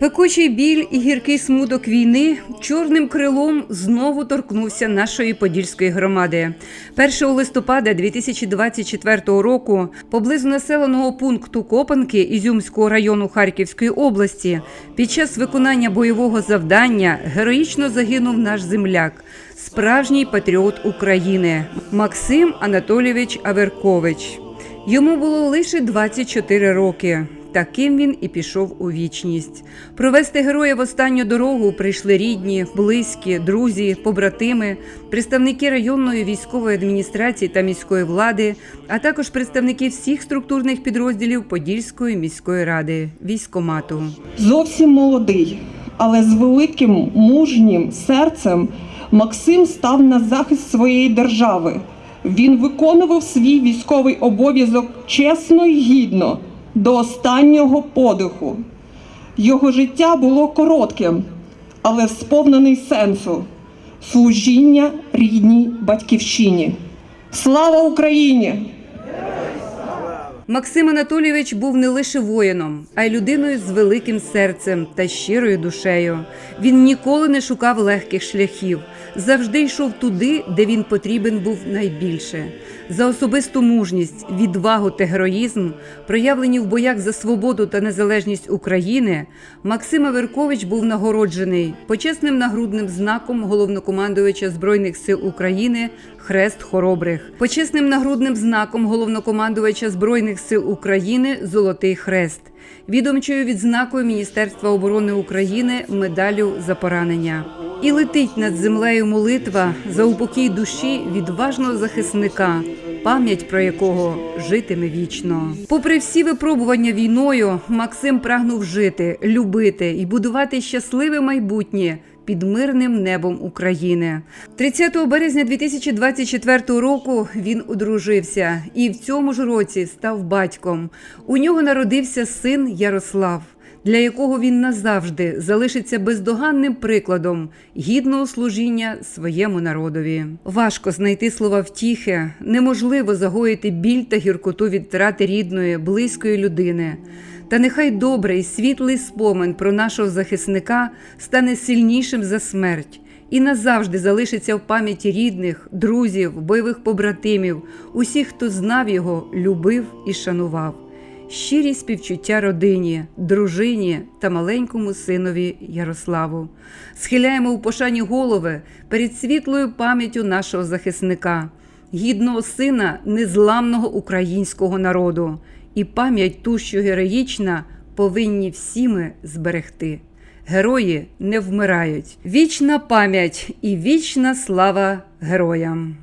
Пекучий біль і гіркий смуток війни чорним крилом знову торкнувся нашої подільської громади. 1 листопада 2024 року поблизу населеного пункту Копанки Ізюмського району Харківської області під час виконання бойового завдання героїчно загинув наш земляк, справжній патріот України Максим Анатолійович Аверкович. Йому було лише 24 роки. Таким він і пішов у вічність. Провести героя в останню дорогу прийшли рідні, близькі, друзі, побратими, представники районної військової адміністрації та міської влади, а також представники всіх структурних підрозділів Подільської міської ради, військомату. Зовсім молодий, але з великим мужнім серцем Максим став на захист своєї держави. Він виконував свій військовий обов'язок чесно і гідно до останнього подиху. Його життя було коротким, але сповнений сенсу служіння рідній батьківщині. Слава Україні! Максим Анатолійович був не лише воїном, а й людиною з великим серцем та щирою душею. Він ніколи не шукав легких шляхів, завжди йшов туди, де він потрібен був найбільше. За особисту мужність, відвагу та героїзм, проявлені в боях за свободу та незалежність України, Максим Аверкович був нагороджений почесним нагрудним знаком головнокомандувача Збройних сил України Хрест Хоробрих, почесним нагрудним знаком головнокомандувача Збройних сил України Золотий Хрест, відомчою відзнакою Міністерства оборони України медаллю за поранення. І летить над землею молитва за упокій душі відважного захисника, пам'ять про якого житиме вічно. Попри всі випробування війною, Максим прагнув жити, любити і будувати щасливе майбутнє під мирним небом України. 30 березня 2024 року він одружився і в цьому ж році став батьком. У нього народився син Ярослав. Для якого він назавжди залишиться бездоганним прикладом гідного служіння своєму народові. Важко знайти слова втіхи, неможливо загоїти біль та гіркоту від втрати рідної, близької людини. Та нехай добрий, світлий спомин про нашого захисника стане сильнішим за смерть і назавжди залишиться в пам'яті рідних, друзів, бойових побратимів, усіх, хто знав його, любив і шанував. Щирі співчуття родині, дружині та маленькому синові Ярославу. Схиляємо у пошані голови перед світлою пам'яттю нашого захисника, гідного сина незламного українського народу. І пам'ять ту, що героїчна, повинні всі ми зберегти. Герої не вмирають. Вічна пам'ять і вічна слава героям.